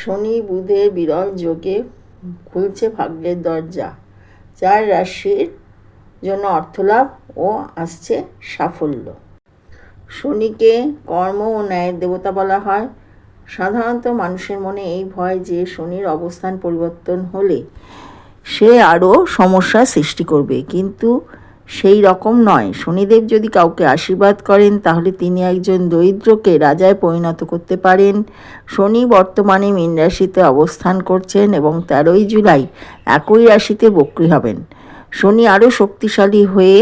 শনি বুধের বিরল যোগে খুলছে ভাগ্যের দরজা। চার রাশির জন্য অর্থলাভ ও আসছে সাফল্য। শনিকে কর্ম ও ন্যায়ের দেবতা বলা হয়। সাধারণত মানুষের মনে এই ভয় যে শনির অবস্থান পরিবর্তন হলে সে আরও সমস্যার সৃষ্টি করবে। কিন্তু সেই রকম নয়। শনিদেব যদি কাউকে আশীর্বাদ করেন, তাহলে তিনি একজন দরিদ্রকে রাজায় পরিণত করতে পারেন। শনি বর্তমানে মীন রাশিতে অবস্থান করছেন এবং তেরোই জুলাই একই রাশিতে বক্রী হবেন। শনি আরও শক্তিশালী হয়ে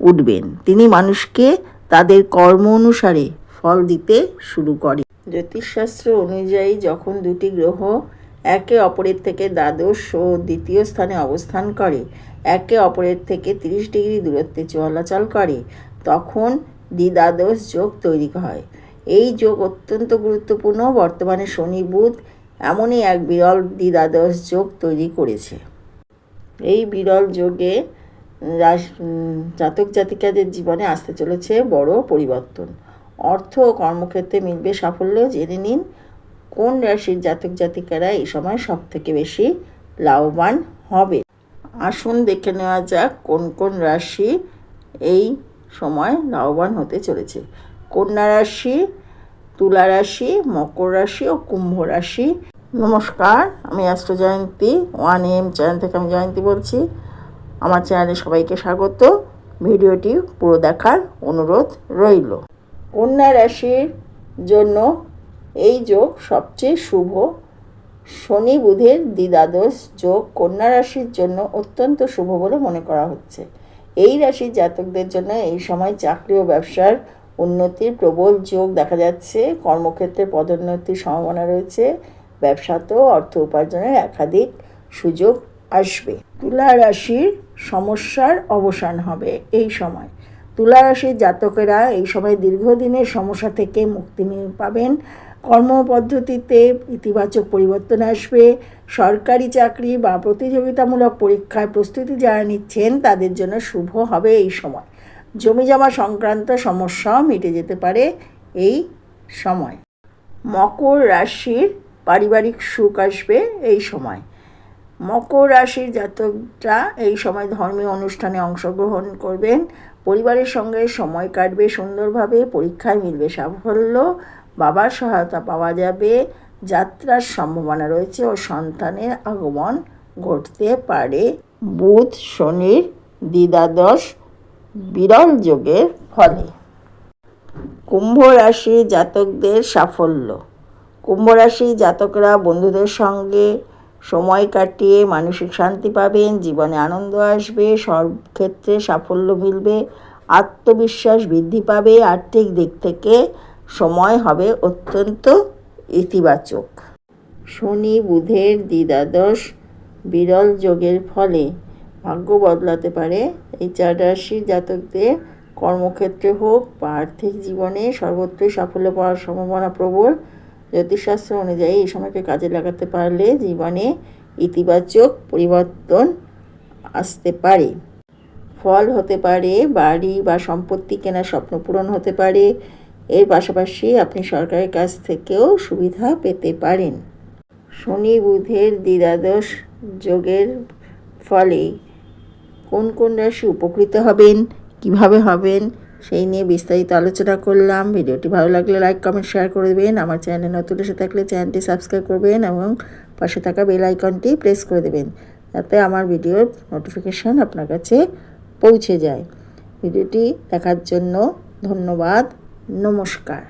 উঠবেন। তিনি মানুষকে তাদের কর্ম অনুসারে ফল দিতে শুরু করে জ্যোতিষশাস্ত্র অনুযায়ী যখন দুটি গ্রহ একে অপরের থেকে দ্বাদশ ও দ্বিতীয় স্থানে অবস্থান করে। একে অপরের থেকে তিরিশ ডিগ্রি দূরত্বে চলাচল করে। তখন দ্বিদ্বাদশ যোগ তৈরি হয়। এই যোগ অত্যন্ত গুরুত্বপূর্ণ। বর্তমানে শনি বুধ এমনই এক বিরল দ্বিদ্বাদশ যোগ তৈরি করেছে। এই বিরল যোগে জাতক জাতিকাদের জীবনে আসতে চলেছে বড় পরিবর্তন। অর্থ ও কর্মক্ষেত্রে মিলবে সাফল্য। জেনে নিন কোন রাশির জাতক জাতিকারা এই সময় সব থেকে বেশি লাভবান হবে? আসুন দেখে নেওয়া যাক কোন কোন রাশি এই সময় লাভবান হতে চলেছে। কন্যা রাশি, তুলা রাশি, মকর রাশি ও কুম্ভ রাশি। নমস্কার, আমি astro Jayanti, one M channel থেকে আমি জয়ন্তী বলছি। আমার চ্যানেলে সবাইকে স্বাগত। ভিডিওটি পুরো দেখার অনুরোধ রইল। কন্যা রাশির জন্য এই যোগ সবচেয়ে শুভ। শনি বুধের দ্বিদাদশ যোগ কন্যা রাশির জন্য অত্যন্ত শুভ বলে মনে করা হচ্ছে। এই রাশির জাতকদের জন্য এই সময় চাকরি ও ব্যবসার উন্নতির প্রবল যোগ দেখা যাচ্ছে। কর্মক্ষেত্রে পদোন্নতির সম্ভাবনা রয়েছে। ব্যবসাতেও অর্থ উপার্জনের একাধিক সুযোগ আসবে। তুলা রাশির সমস্যার অবসান হবে এই সময়। তুলা রাশির জাতকেরা এই সময় দীর্ঘদিনের সমস্যা থেকে মুক্তি পাবেন। কর্মপদ্ধতিতে ইতিবাচক পরিবর্তন আসবে। সরকারি চাকরি বা প্রতিযোগিতামূলক পরীক্ষায় প্রস্তুতি যারা নিচ্ছেন, তাদের জন্য শুভ হবে এই সময়। জমি জমা সংক্রান্ত সমস্যাও মিটে যেতে পারে এই সময়। মকর রাশির পারিবারিক সুখ আসবে এই সময়। মকর রাশির জাতকরা এই সময় ধর্মীয় অনুষ্ঠানে অংশগ্রহণ করবেন। পরিবারের সঙ্গে সময় কাটবে, সুন্দরভাবে পরীক্ষায় মিলবে সাফল্য। বাবার সহায়তা পাওয়া যাবে। যাত্রার সম্ভাবনা রয়েছে ও সন্তানের আগমন ঘটতে পারে। বুধ, শনির দ্বিদ্বাদশ বিরল যোগের ফলে। কুম্ভ রাশি জাতকদের সাফল্য। কুম্ভ রাশি জাতকরা বন্ধুদের সঙ্গে সময় কাটিয়ে মানসিক শান্তি পাবেন, জীবনে আনন্দ আসবে সব ক্ষেত্রে সাফল্য মিলবে, আত্মবিশ্বাস বৃদ্ধি পাবে, আর্থিক দিক থেকে সময় হবে অত্যন্ত ইতিবাচক। শনি বুধের দ্বিদ্বাদশ বিরল যোগের ফলে ভাগ্য বদলাতে পারে। এই চার রাশির জাতকদের কর্মক্ষেত্রে হোক বা আর্থিক জীবনে সর্বত্রই সাফল্য পাওয়ার সম্ভাবনা প্রবল, জ্যোতিষশাস্ত্র অনুযায়ী এই সময়কে কাজে লাগাতে পারলে জীবনে ইতিবাচক পরিবর্তন আসতে পারে। ফল হতে পারে, বাড়ি বা সম্পত্তি কেনার স্বপ্ন পূরণ হতে পারে এর পাশাপাশি আপনি সরকারের কাছ থেকেও সুবিধা পেতে পারেন। শনি বুধের দ্বিদ্বাদশ যোগের ফলে কোন কোন রাশি উপকৃত হবেন, কীভাবে হবেন, সেই নিয়ে বিস্তারিত আলোচনা করলাম। ভিডিওটি ভালো লাগলে লাইক, কমেন্ট, শেয়ার করে দেবেন। আমার চ্যানেল নতুন এসে থাকলে চ্যানেলটি সাবস্ক্রাইব করবেন এবং পাশে থাকা বেল আইকনটি প্রেস করে দেবেন, যাতে আমার ভিডিওর নোটিফিকেশান আপনার কাছে পৌঁছে যায়। ভিডিওটি দেখার জন্য ধন্যবাদ। নমস্কার।